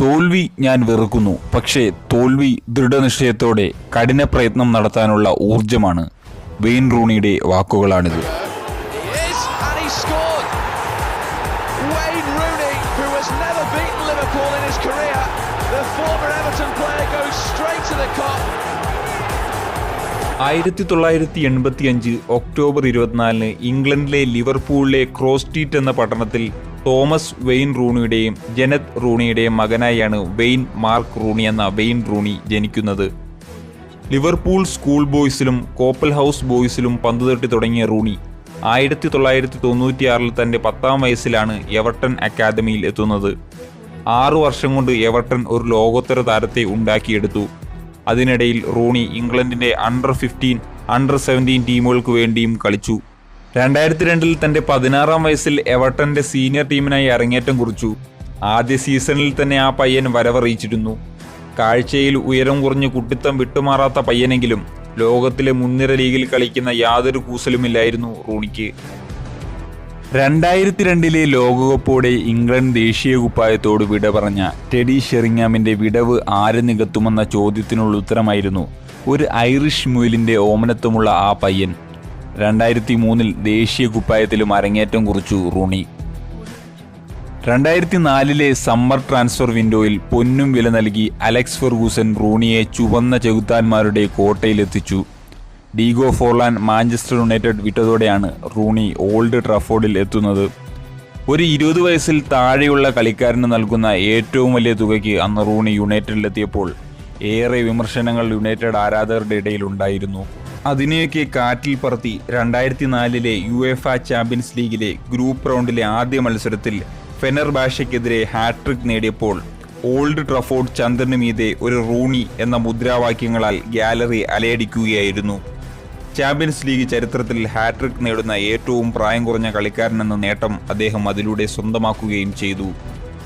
തോൽവി ഞാൻ വെറുക്കുന്നു. പക്ഷേ തോൽവി ദൃഢനിശ്ചയത്തോടെ കഠിന പ്രയത്നം നടത്താനുള്ള ഊർജമാണ് വെയിൻ റൂണിയുടെ വാക്കുകളാണിത്. ആയിരത്തി തൊള്ളായിരത്തി എൺപത്തി അഞ്ച് ഒക്ടോബർ ഇരുപത്തിനാലിന് ഇംഗ്ലണ്ടിലെ ലിവർപൂളിലെ ക്രോസ്റ്റീറ്റ് എന്ന പട്ടണത്തിൽ തോമസ് വെയിൻ റൂണിയുടെയും ജനത് റൂണിയുടെയും മകനായാണ് വെയിൻ മാർക്ക് റൂണി എന്ന വെയിൻ റൂണി ജനിക്കുന്നത്. ലിവർപൂൾ സ്കൂൾ ബോയ്സിലും കോപ്പൽ ഹൗസ് ബോയ്സിലും പന്തുതട്ടി തുടങ്ങിയ റൂണി ആയിരത്തി തൊള്ളായിരത്തി തൊണ്ണൂറ്റിയാറിൽ തന്റെ പത്താം വയസ്സിലാണ് എവർട്ടൺ അക്കാദമിയിൽ എത്തുന്നത്. ആറു വർഷം കൊണ്ട് എവർട്ടൺ ഒരു ലോകോത്തര താരത്തെ ഉണ്ടാക്കിയെടുത്തു. അതിനിടയിൽ റൂണി ഇംഗ്ലണ്ടിന്റെ അണ്ടർ ഫിഫ്റ്റീൻ അണ്ടർ സെവന്റീൻ ടീമുകൾക്ക് വേണ്ടിയും കളിച്ചു. രണ്ടായിരത്തി രണ്ടിൽ തന്റെ പതിനാറാം വയസ്സിൽ എവർട്ടന്റെ സീനിയർ ടീമിനായി അരങ്ങേറ്റം കുറിച്ചു. ആദ്യ സീസണിൽ തന്നെ ആ പയ്യൻ വരവറിയിച്ചിരുന്നു. കാഴ്ചയിൽ ഉയരം കുറഞ്ഞ് കുട്ടിത്തം വിട്ടുമാറാത്ത പയ്യനെങ്കിലും ലോകത്തിലെ മുൻനിര ലീഗിൽ കളിക്കുന്ന യാതൊരു കൂസലുമില്ലായിരുന്നു റൂണിക്ക്. രണ്ടായിരത്തി രണ്ടിലെ ലോകകപ്പോടെ ഇംഗ്ലണ്ട് ദേശീയ കുപ്പായത്തോട് വിട പറഞ്ഞ ടെഡി ഷെറിങ്ങാമിന്റെ വിടവ് ആര് നികത്തുമെന്ന ചോദ്യത്തിനുള്ള ഉത്തരമായിരുന്നു ഒരു ഐറിഷ് മുയിലിന്റെ ഓമനത്വമുള്ള ആ പയ്യൻ. രണ്ടായിരത്തി മൂന്നിൽ ദേശീയ കുപ്പായത്തിലും അരങ്ങേറ്റം കുറിച്ചു റൂണി. രണ്ടായിരത്തി നാലിലെ സമ്മർ ട്രാൻസ്ഫർ വിൻഡോയിൽ പൊന്നും വില നൽകി അലക്സ് ഫെർഗൂസൻ റൂണിയെ ചുവന്ന ചെകുത്താന്മാരുടെ കോട്ടയിലെത്തിച്ചു. ഡീഗോ ഫോർലാൻ മാഞ്ചസ്റ്റർ യുണൈറ്റഡ് വിട്ടതോടെയാണ് റൂണി ഓൾഡ് ട്രഫോർഡിൽ എത്തുന്നത്. ഒരു ഇരുപത് വയസ്സിൽ താഴെയുള്ള കളിക്കാരന് നൽകുന്ന ഏറ്റവും വലിയ തുകയ്ക്ക് അന്ന് റൂണി യുണൈറ്റഡിലെത്തിയപ്പോൾ ഏറെ വിമർശനങ്ങൾ യുണൈറ്റഡ് ആരാധകരുടെ ഇടയിൽ ഉണ്ടായിരുന്നു. അതിനെയൊക്കെ കാറ്റിൽ പറത്തി രണ്ടായിരത്തി നാലിലെ യു എഫ് ചാമ്പ്യൻസ് ലീഗിലെ ഗ്രൂപ്പ് റൗണ്ടിലെ ആദ്യ മത്സരത്തിൽ ഫെനർ ബാഷയ്ക്കെതിരെ ഹാട്രിക് നേടിയപ്പോൾ ഓൾഡ് ട്രഫോർഡ് ചന്ദ്രന് മീതെ ഒരു റൂണി എന്ന മുദ്രാവാക്യങ്ങളാൽ ഗാലറി അലയടിക്കുകയായിരുന്നു. ചാമ്പ്യൻസ് ലീഗ് ചരിത്രത്തിൽ ഹാട്രിക് നേടുന്ന ഏറ്റവും പ്രായം കുറഞ്ഞ കളിക്കാരനെന്ന നേട്ടം അദ്ദേഹം അതിലൂടെ സ്വന്തമാക്കുകയും ചെയ്തു.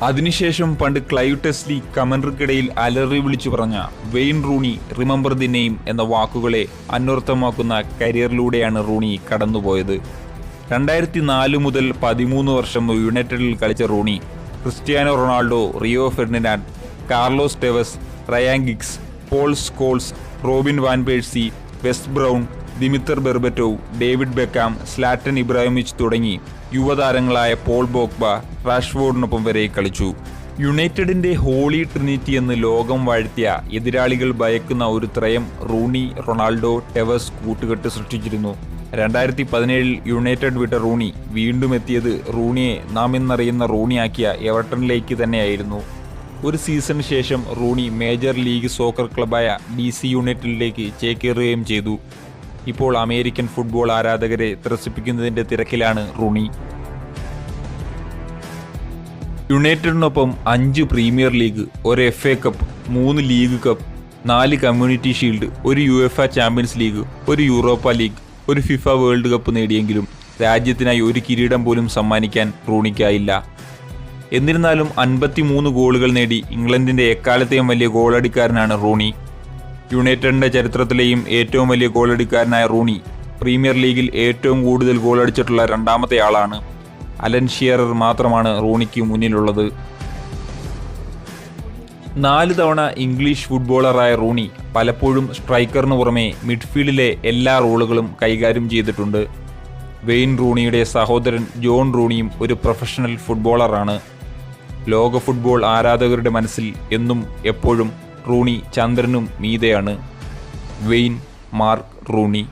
അതിനുശേഷം പണ്ട് ക്ലൈവ് ടെസ്ലി കമന്ററിക്കിടയിൽ അലറി വിളിച്ചു പറഞ്ഞ Wayne Rooney remember the name എന്ന വാക്കുകളെ അന്വർത്ഥമാക്കുന്ന കരിയറിലൂടെയാണ് റൂണി കടന്നുപോയത്. രണ്ടായിരത്തി നാല് മുതൽ പതിമൂന്ന് വർഷം യുണൈറ്റഡിൽ കളിച്ച Rooney Cristiano Ronaldo Rio Ferdinand Carlos Tevez Ryan Giggs Paul Scholes Robin van Persie West Brown Dimitar Berbatov David Beckham Zlatan Ibrahimovic തുടങ്ങി യുവതാരങ്ങളായ പോൾ ബോക്ബ റാഷ്ഫോർഡിനൊപ്പം വരെ കളിച്ചു. യുണൈറ്റഡിന്റെ ഹോളി ട്രിനിറ്റി എന്ന് ലോകം വാഴ്ത്തിയ എതിരാളികൾ ഭയക്കുന്ന ഒരു ത്രയം റൂണി റൊണാൾഡോ ടെവസ് കൂട്ടുകെട്ട് സൃഷ്ടിച്ചിരുന്നു. രണ്ടായിരത്തി പതിനേഴിൽ യുണൈറ്റഡ് വിട്ട റൂണി വീണ്ടും എത്തിയത് റൂണിയെ നാം ഇന്നറിയുന്ന റൂണിയാക്കിയ എവർട്ടണിലേക്ക് തന്നെയായിരുന്നു. ഒരു സീസണിന് ശേഷം റൂണി മേജർ ലീഗ് സോക്കർ ക്ലബായ ഡി സി യുണൈറ്റഡിലേക്ക് ചേക്കേറുകയും ചെയ്തു. ഇപ്പോൾ അമേരിക്കൻ ഫുട്ബോൾ ആരാധകരെ ത്രസിപ്പിക്കുന്നതിന്റെ തിരക്കിലാണ് റൂണി. യുണൈറ്റഡിനൊപ്പം അഞ്ച് പ്രീമിയർ ലീഗ് ഒരു എഫ് എ കപ്പ് മൂന്ന് ലീഗ് കപ്പ് നാല് കമ്മ്യൂണിറ്റി ഷീൽഡ് ഒരു യു എഫ് ചാമ്പ്യൻസ് ലീഗ് ഒരു യൂറോപ്പ ലീഗ് ഒരു ഫിഫ വേൾഡ് കപ്പ് നേടിയെങ്കിലും രാജ്യത്തിനായി ഒരു കിരീടം പോലും സമ്മാനിക്കാൻ റൂണിക്കായില്ല. എന്നിരുന്നാലും അൻപത്തിമൂന്ന് ഗോളുകൾ നേടി ഇംഗ്ലണ്ടിന്റെ എക്കാലത്തെയും വലിയ ഗോളടിക്കാരനാണ് റൂണി. യുണൈറ്റഡിന്റെ ചരിത്രത്തിലെയും ഏറ്റവും വലിയ ഗോളടിക്കാരനായ റൂണി പ്രീമിയർ ലീഗിൽ ഏറ്റവും കൂടുതൽ ഗോളടിച്ചിട്ടുള്ള രണ്ടാമത്തെ ആളാണ്. അലൻ ഷിയറർ മാത്രമാണ് റൂണിക്ക് മുന്നിലുള്ളത്. നാല് തവണ ഇംഗ്ലീഷ് ഫുട്ബോളറായ റൂണി പലപ്പോഴും സ്ട്രൈക്കറിന് പുറമെ മിഡ്ഫീൽഡിലെ എല്ലാ റോളുകളും കൈകാര്യം ചെയ്തിട്ടുണ്ട്. വെയിൻ റൂണിയുടെ സഹോദരൻ ജോൺ റൂണിയും ഒരു പ്രൊഫഷണൽ ഫുട്ബോളറാണ്. ലോക ഫുട്ബോൾ ആരാധകരുടെ മനസ്സിൽ എന്നും എപ്പോഴും റൂണി ചന്ദ്രനും മീതയാണ്. Vein Mark Rooney.